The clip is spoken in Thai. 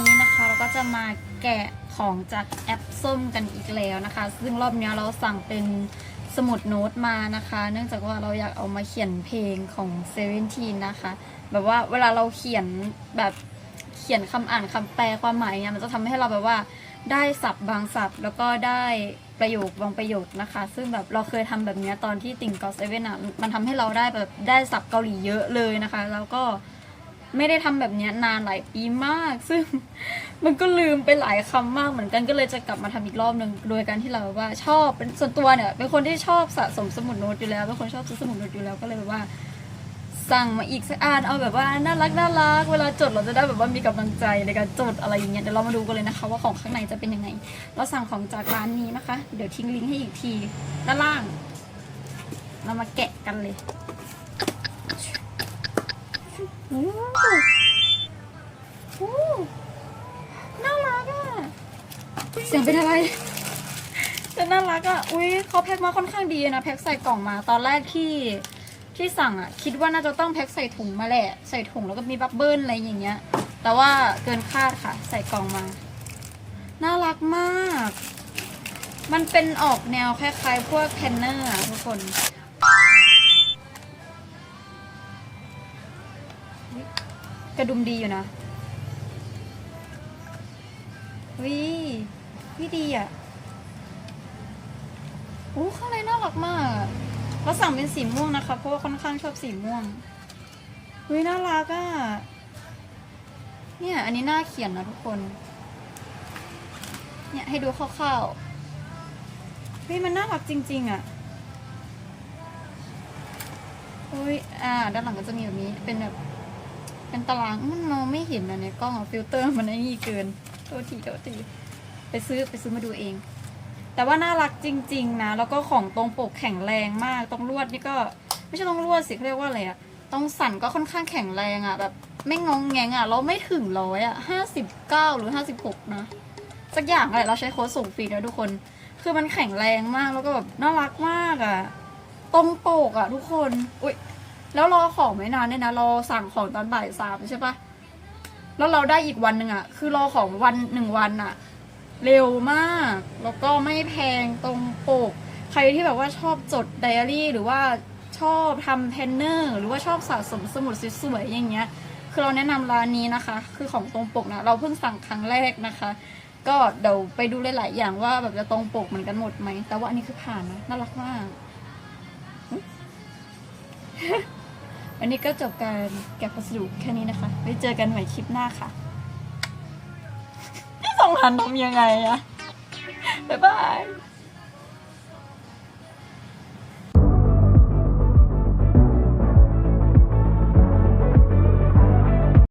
ันนี้นะคะเราก็จะมาแกะของจากแอปส้มกันอีกแล้วนะคะ ซึ่งรอบเนี้ยเราสั่งเป็นสมุดโน้ตมานะคะ เนื่องจากว่าเราอยากเอามาเขียนเพลงของเซเว่นทีนะคะ แบบว่าเวลาเราเขียนแบบเขียนคำอ่านคำแปลความหมายเนี่ยมันจะทำให้เราแบบว่าได้ศัพท์บางศัพท์ แล้วก็ได้ประโยคบางประโยคนะคะ ซึ่งแบบเราเคยทำแบบเนี้ยตอนที่ติ่งกอเซเว่นอะมันทำให้เราได้แบบได้ศัพท์เกาหลีเยอะเลยนะคะ แล้วก็ ไม่ได้ทำแบบนี้นานหลายปีมาก ซึ่งมันก็ลืมไปหลายคำมากเหมือนกันก็เลยจะกลับมาทำอีกรอบหนึ่งโดยการที่เราว่าชอบเป็นส่วนตัวเนี่ยเป็นคนที่ชอบสะสมสมุดโน้ตอยู่แล้วเป็นคนชอบซื้อสมุดโน้ตอยู่แล้วก็เลยแบบว่าสั่งมาอีกสักอันเอาแบบว่าน่ารักน่ารักเวลาจดเราจะได้แบบว่ามีกำลังใจในการจดอะไรอย่างเงี้ยเดี๋ยวเรามาดูกันเลยนะคะ ว่าของข้างในจะเป็นยังไง เราสั่งของจากร้านนี้นะคะ เดี๋ยวทิ้งลิงก์ให้อีกทีด้านล่าง เรามาแกะกันเลย โอ้โหน่ารักอะเสียงเป็นอะไรแต่น่ารักอะอุ้ยเขาแพ็คมาค่อนข้างดีนะ แพ็คใส่กล่องมา ตอนแรกที่ที่สั่งอะคิดว่าน่าจะต้องแพ็คใส่ถุงมาแหละ ใส่ถุงแล้วก็มีบับเบิ้ลอะไรอย่างเงี้ย แต่ว่าเกินคาดค่ะ ใส่กล่องมา น่ารักมาก มันเป็นออกแนวคล้ายๆพวกแพนเนอร์อะทุกคน กระดุมดีอยู่นะวิวิดีอะโอ้ข้างในน่ารักมากเราสั่งเป็นสีม่วงนะคะ เพราะว่าค่อนข้างชอบสีม่วงวิน่ารักอะเนี่ย อันนี้น่าเขียนนะทุกคน เนี่ยให้ดูคร่าวๆเฮ้ยมันน่ารักจริง ๆ อะอุ้ยอ่า ด้านหลังก็จะมีแบบนี้ เป็นแบบ เป็นตารางมันมองไม่เห็นนะเนี่ยกล้องอฟิลเตอร์มันไอ้นี่เกินโทษทีโทษทีไปซื้อไปซื้อมาดูเอง แต่ว่าน่ารักจริง ๆ นะ แล้วก็ของตรงปกแข็งแรงมากตรงลวดนี่ก็ไม่ใช่ตรงลวดสิเขาเรียกว่าอะไรอะตรงสั่นก็ค่อนข้างแข็งแรงอะแบบไม่งงแงงอะเราไม่ถึงร้อยอะห้าสิบเก้าหรือห้าสิบหกนะสักอย่างอะไรเราใช้โค้ดส่งฟรีนะทุกคน คือมันแข็งแรงมากแล้วก็แบบน่ารักมากอะตรงปกอะทุกคนอุ้ย แล้วรอของไม่นานเนี่ยนะรอสั่งของตอนบ่ายสามใช่ปะแล้วเราได้อีกวันหนึ่งอะคือรอของวันหนึ่งวันอะเร็วมาก แล้วก็ไม่แพงตรงปก ใครที่แบบว่าชอบจดไดอารี่ หรือว่าชอบทำเพนเนอร์ หรือว่าชอบสะสมสมุดสวยๆอย่างเงี้ย คือเราแนะนำร้านนี้นะคะ คือของตรงปกนะ เราเพิ่งสั่งครั้งแรกนะคะ ก็เดี๋ยวไปดูหลายๆอย่างว่าแบบจะตรงปกเหมือนกันหมดไหม แต่ว่าอันนี้คือผ่านนะ น่ารักมาก วันนี้ก็จบการแกะพัสดุแค่นี้นะคะ ไว้เจอกันใหม่คลิปหน้าค่ะส่งหันทำยังไงอะบ๊ายบาย